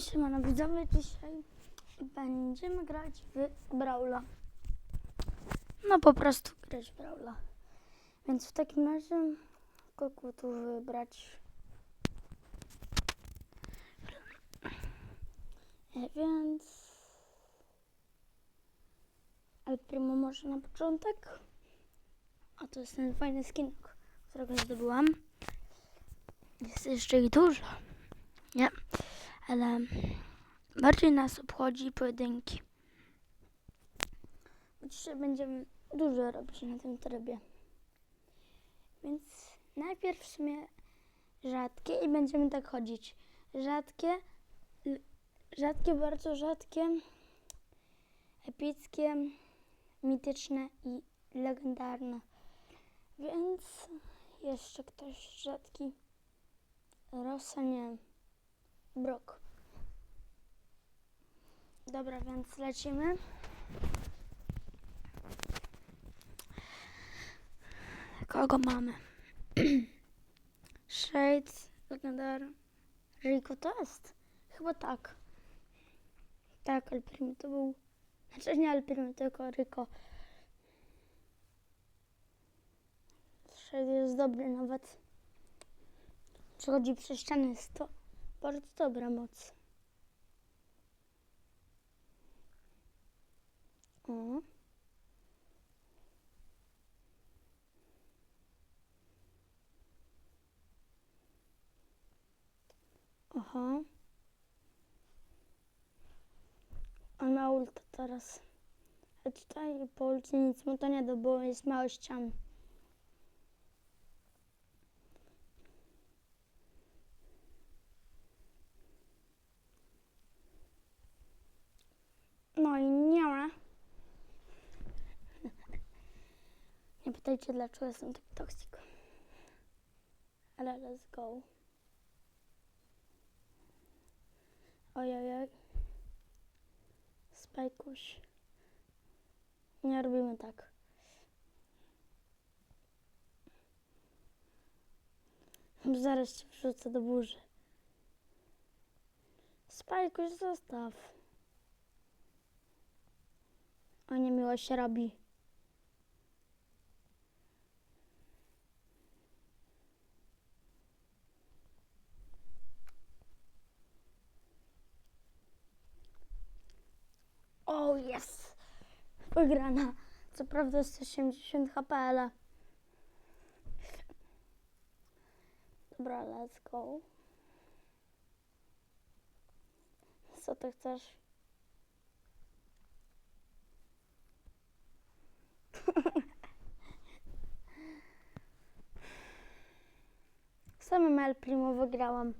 Siemano widzowie, dzisiaj będziemy grać w Brawla. No po prostu grać w Brawla. Więc w takim razie kogo tu wybrać? E, Więc... El Primo może na początek. A to jest ten fajny skin, którego zdobyłam. Jest jeszcze ich dużo. Nie, ale bardziej nas obchodzi pojedynki. Bo dzisiaj będziemy dużo robić na tym trybie. Więc najpierw w sumie rzadkie i będziemy tak chodzić. Rzadkie, rzadkie, bardzo rzadkie, epickie, mityczne i legendarne. Więc jeszcze ktoś rzadki. Rosa nie. Brok. Dobra, więc lecimy. Kogo mamy? Shade, Legendar, Rico to jest? Chyba tak. Tak, El Primo to był. Znaczy nie El Primo, tylko Rico. Shade jest dobry nawet. Przechodzi przez ścianę, jest to bardzo dobra moc. O. Aha. On ma ulta teraz. A tutaj po ulcie nic mu to nie da, bo jest mało ścian. Nie ma. Nie pytajcie, dlaczego jestem taki toksik. Ale let's go. Ojej. Spajkuś. Nie robimy tak. Zaraz cię wrzucę do burzy. Spajkuś, zostaw. O niemiło się robi. O, jest! Wygrana. Co prawda jest 80 HP, ale... Dobra, let's go. Co ty chcesz? Samym El Primo wygrałam.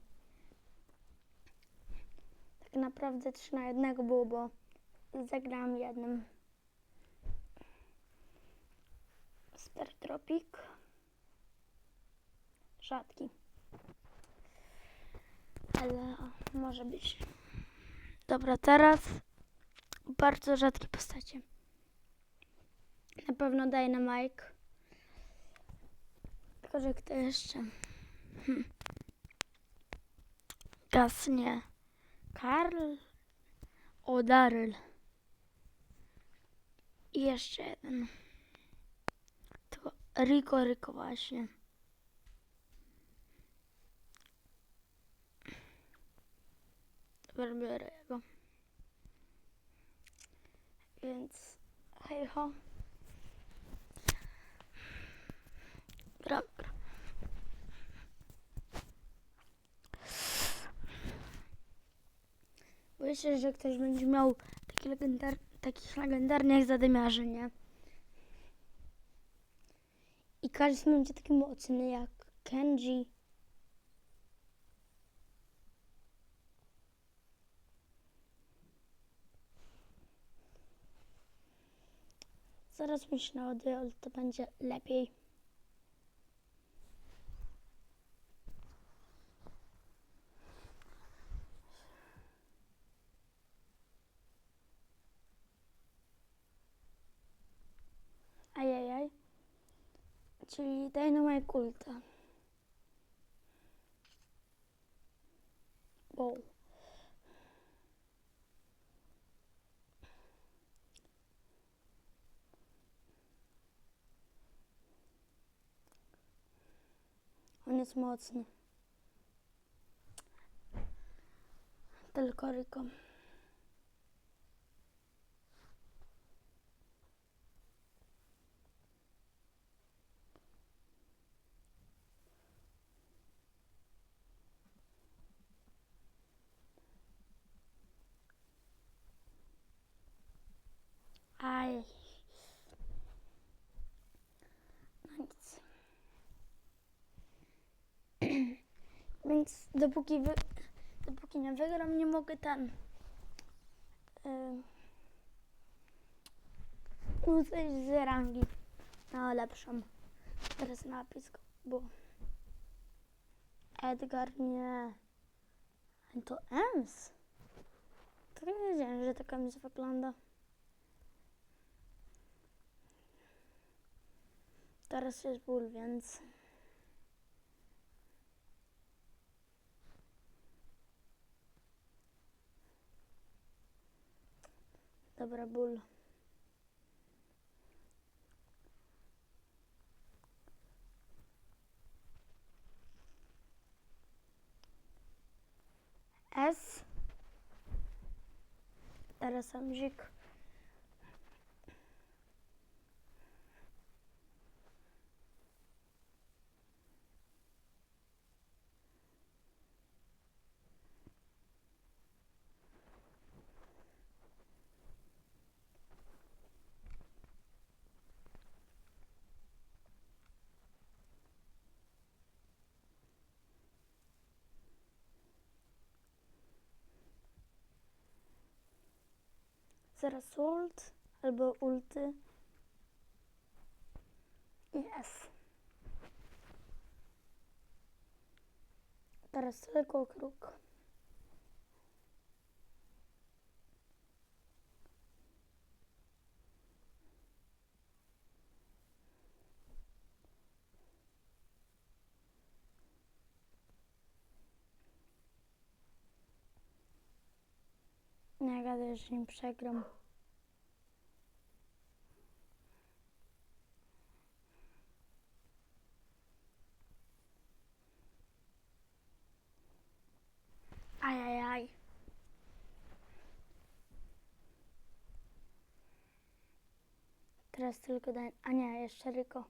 Tak naprawdę 3 na 1 było, bo zagrałam jednym. Sperdropik. Rzadki. Ale o, może być. Dobra, teraz bardzo rzadkie postacie. Na pewno Dynamite. Tylko, że kto jeszcze? Hm. Gas nie. Karl? O, Daryl. I jeszcze jeden. To Rico, Rico właśnie. Dobra, biorę jego. Więc hej ho. Gram, Boję się, że ktoś będzie miał taki legendar, takich legendarnych zadymiarzy, nie? I każdy będzie taki mocny jak Kenji. Zaraz mi się naładuje, ale to będzie lepiej. czyli Dynamite Kulta. Wow. On jest mocny. Tylko rykom. Więc dopóki, wy, dopóki nie wygram, nie mogę ten. Yy, zejść z rangi na lepszą. Teraz napis, bo Edgar nie. To Ems. To nie wiedziałem, że taka Ems wygląda. Teraz jest ból, więc. Dobra, ból. S. Teraz ult albo ulty. Yes. Teraz tylko kruk. Nie gadaj, że nim przegram. Ajajaj. Teraz tylko daj... A nie, jeszcze Ryko.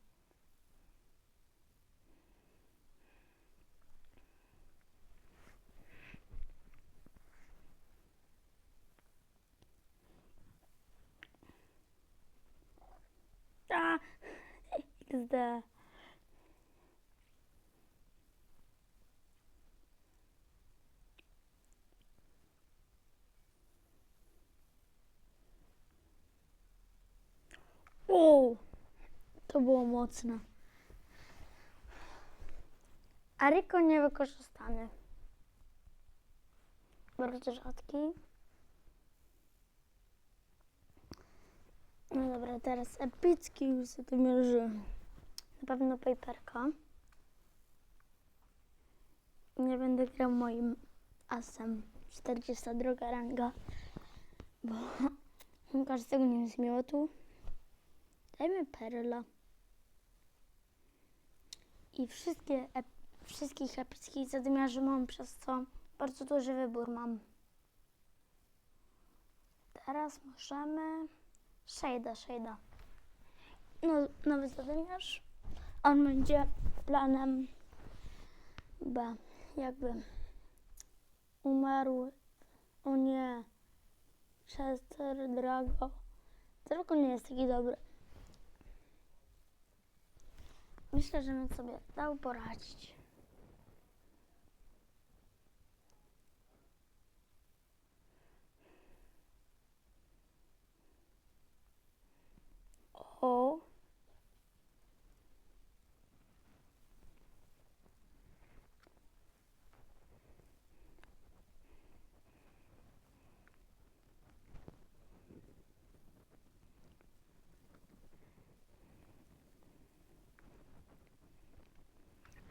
A! XD. Wow, to było mocne. A Ryko niewykorzystany. Bardzo rzadki. No dobra, teraz epicki już się to mierzy. Na pewno paperka. Nie będę grał moim asem. 42 ranga. Bo każdego nie z miotu. Dajmy perla. I wszystkie ep wszystkich epickich zadymiarzy mam, przez co bardzo duży wybór mam. Teraz możemy... Shada, Shada. No, nowy zadymiarz. On będzie planem B. Jakby umarł. O nie. Chester, Drago. Tylko nie jest taki dobry. Myślę, że bym sobie dał poradzić. O.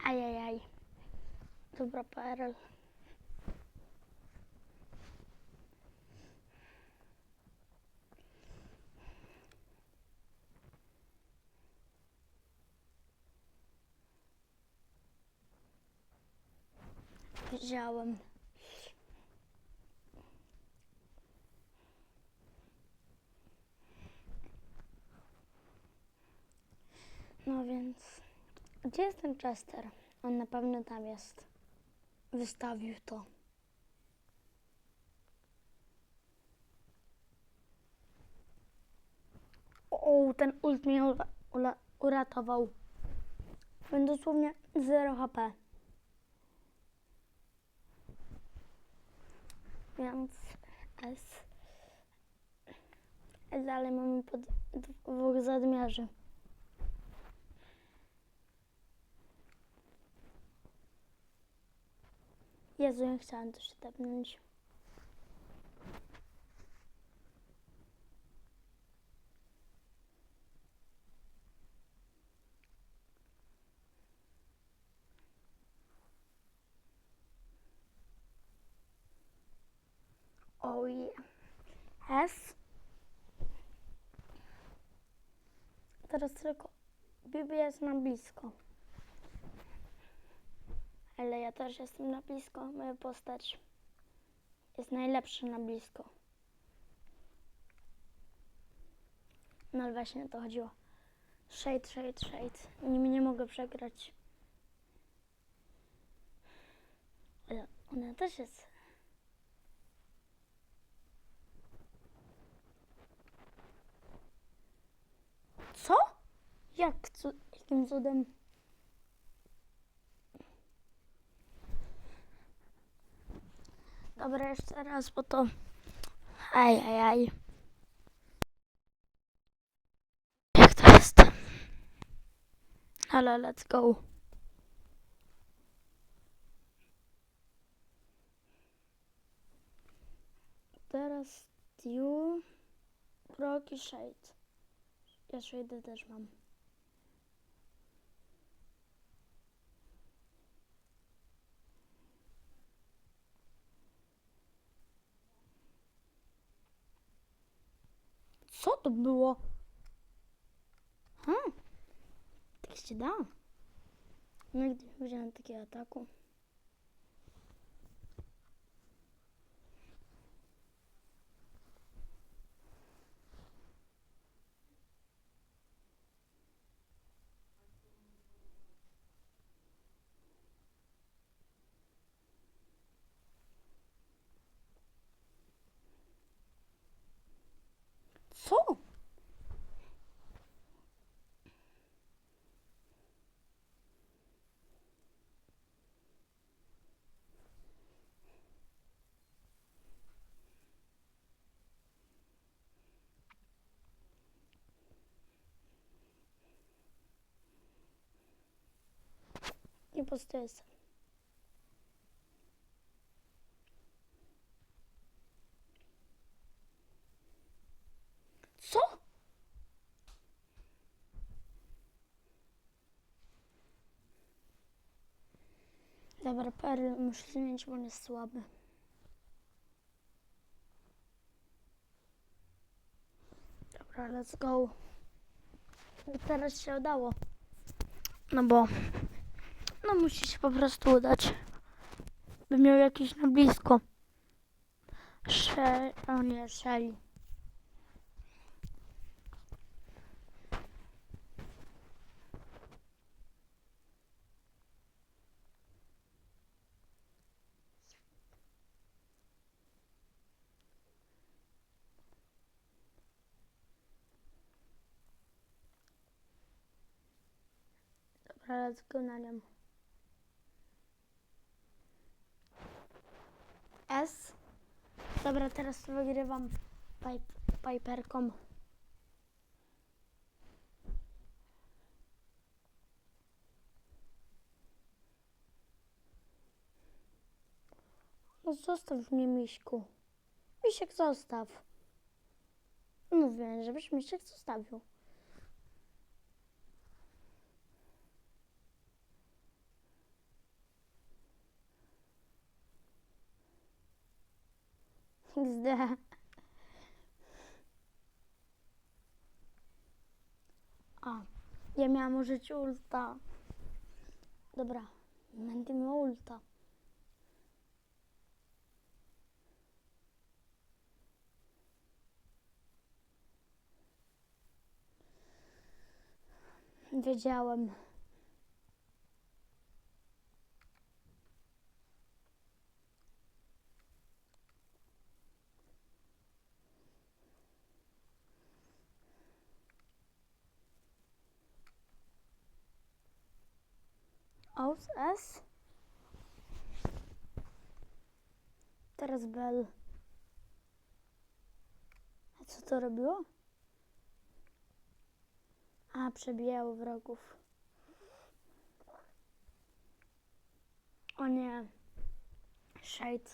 Ajajaj. Dobra, PRL. Wziąłem. No więc, gdzie jest ten Chester? On na pewno tam jest. Wystawił to. O, ten ult mnie uratował. Mam dosłownie 0 HP. Więc S. Dalej mamy pod dwóch zadmiarzy. Jezu, ja chciałam też się tepnąć. Oh yeah. S. Teraz tylko Bibi jest na blisko. Ale ja też jestem na blisko. Moja postać jest najlepsza na blisko. No ale właśnie o to chodziło. Shade, shade, shade. Nimi nie mogę przegrać. Ale ona też jest. Co? Jak? Cu- jakim cudem? Dobra, jeszcze raz, bo to... Aj, aj, aj. Jak to jest? Ale let's go. Teraz Dew, Rock Shade. Ja Shade też mam. Co to było? Hmm. Tak się da. Nigdy nie widziałem takiego ataku. Co? Postoję jestem. Co? Dobra, Perl muszę zmienić, bo on jest słaby. Dobra, let's go. Teraz się udało. No bo... No musi się po prostu udać. By miał jakiś na blisko. Sze... O nie, Shelly. Dobra, let's go na nią. S. Dobra, teraz wygrywam pipe, piperką. No zostaw mnie, Miśku. Misiek zostaw. Mówię, żebyś Misiek zostawił. XD. A, ja miałam użyć ulta. Dobra, będę miał ulta. Wiedziałem. Aus S. Teraz bel. A co to robiło? A, przebijało wrogów. O nie. Shade.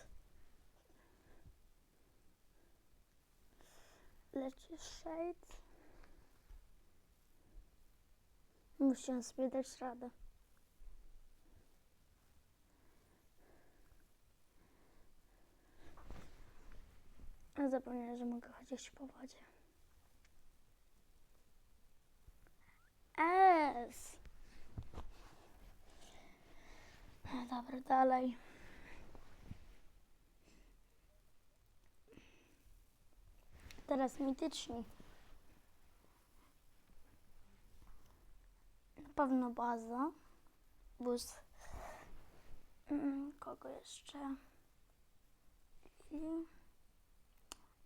Leci Shade. Muszę sobie dać radę. A zapomniałem, że mogę chodzić po wodzie. S. No Dobra, dalej. Teraz mityczni. Na pewno baza. Bus. Mm, Kogo jeszcze?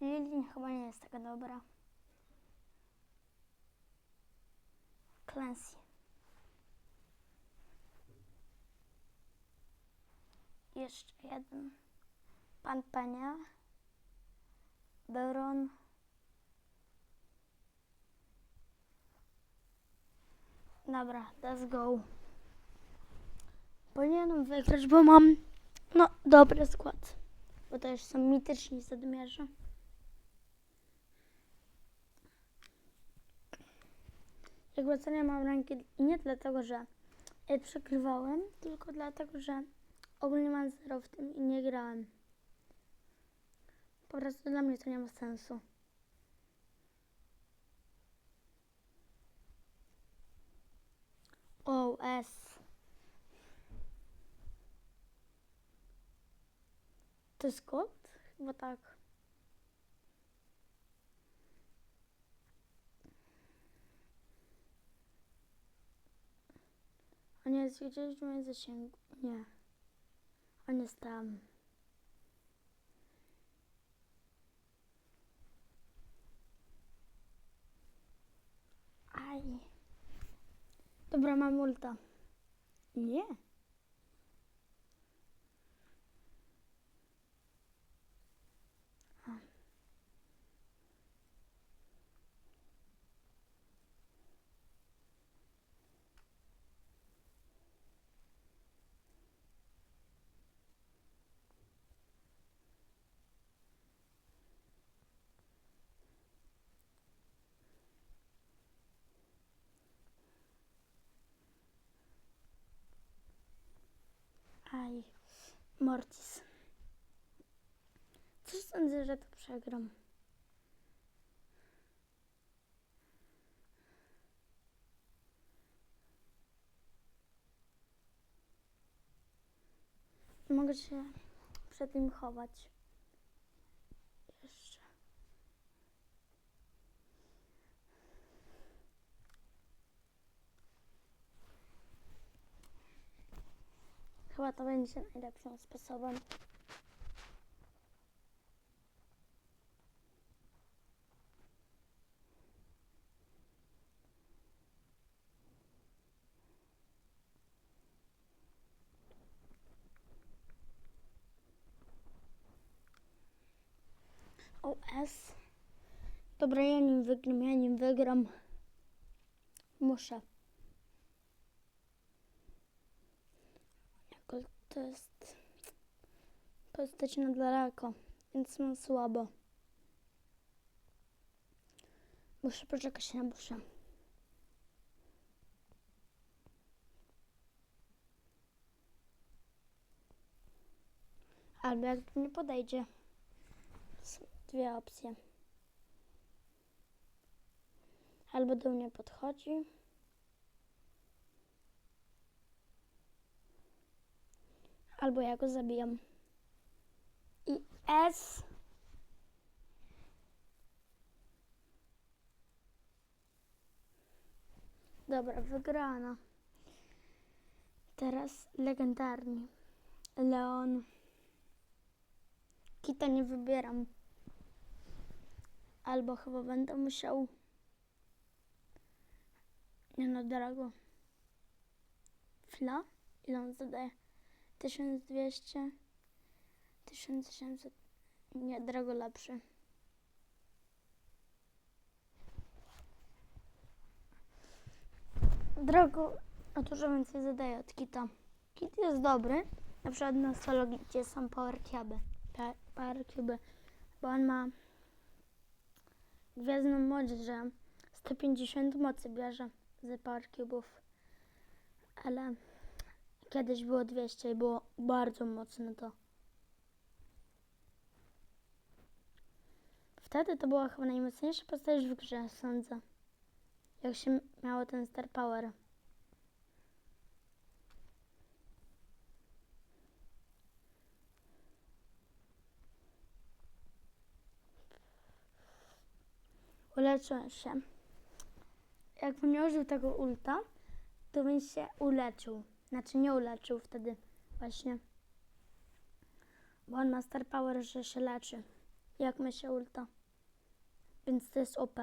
Lili chyba nie jest taka dobra. Clancy. Jeszcze jeden. Pan Penia. Baron. Dobra, let's go. Powinienem wygrać, bo mam no dobry skład. Bo już są mityczni zadmierze. Jakby co nie mam ranki nie dlatego, że e, przegrywałem, tylko dlatego, że ogólnie mam zero w tym i nie grałem. Po prostu dla mnie to nie ma sensu. O, S. To jest kod? Chyba tak. Nie jest gdzieś w moim zasięgu. Nie. On jest tam. Aj. Dobra, mam ulta. Nie. Aj. Mortis. Coś sądzę, że to przegram. Mogę się przed nim chować. Jeszcze. Chyba to będzie najlepszym sposobem. OS. Dobra, ja nim wygram, ja nim wygram. Muszę. To jest postać na daleko, więc mam słabo. Muszę poczekać na buszę. Albo jak tu nie podejdzie. Są dwie opcje. Albo do mnie podchodzi. Albo ja go zabijam. I S. Dobra, wygrana. Teraz legendarni. Leon. Kita nie wybieram. Albo chyba będę musiał. Nie no, Drago. Fla? Ile on zadaje? 1200? 1700? Nie, Drago lepszy. Drago o dużo więcej zadaje od Kita. Kit jest dobry, na przykład na solo, gdzie są power cube, power cube, bo on ma gwiazdną moc, że 150 mocy bierze z power cube'ów, ale kiedyś było 200 i było bardzo mocne to. Wtedy to była chyba najmocniejsza postać w grze, sądzę. Jak się miało ten Star Power. Uleczyłem się. Jakbym nie użył tego ulta, to bym się uleczył. Znaczy nie uleczył wtedy właśnie. Bo on ma Star Power, że się leczy. Jak my się ulta. Więc to jest OP.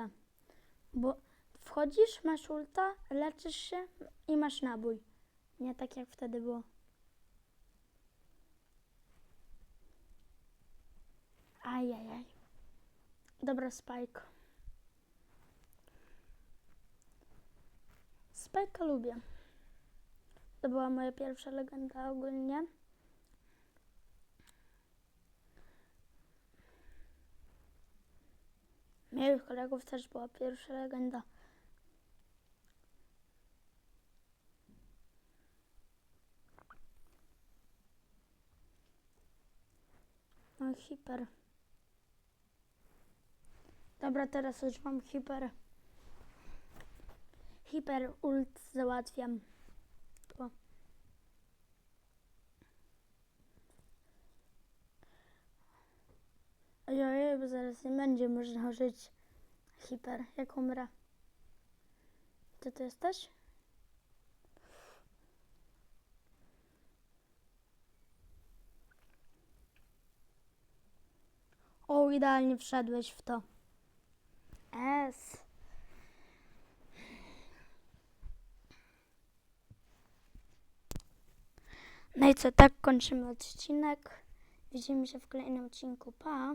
Bo wchodzisz, masz ulta, leczysz się i masz nabój. Nie tak jak wtedy było. Ajajaj. Dobra, Spike. Spike'a lubię. To była moja pierwsza legenda ogólnie. Moich kolegów też była pierwsza legenda. No hiper. Dobra, teraz już mam hiper. Hiper ult załatwiam. O. Bo zaraz nie będzie można użyć hiper, jak umrę. Ty jesteś? O, idealnie wszedłeś w to. S. No i co, tak kończymy odcinek. Widzimy się w kolejnym odcinku. Pa!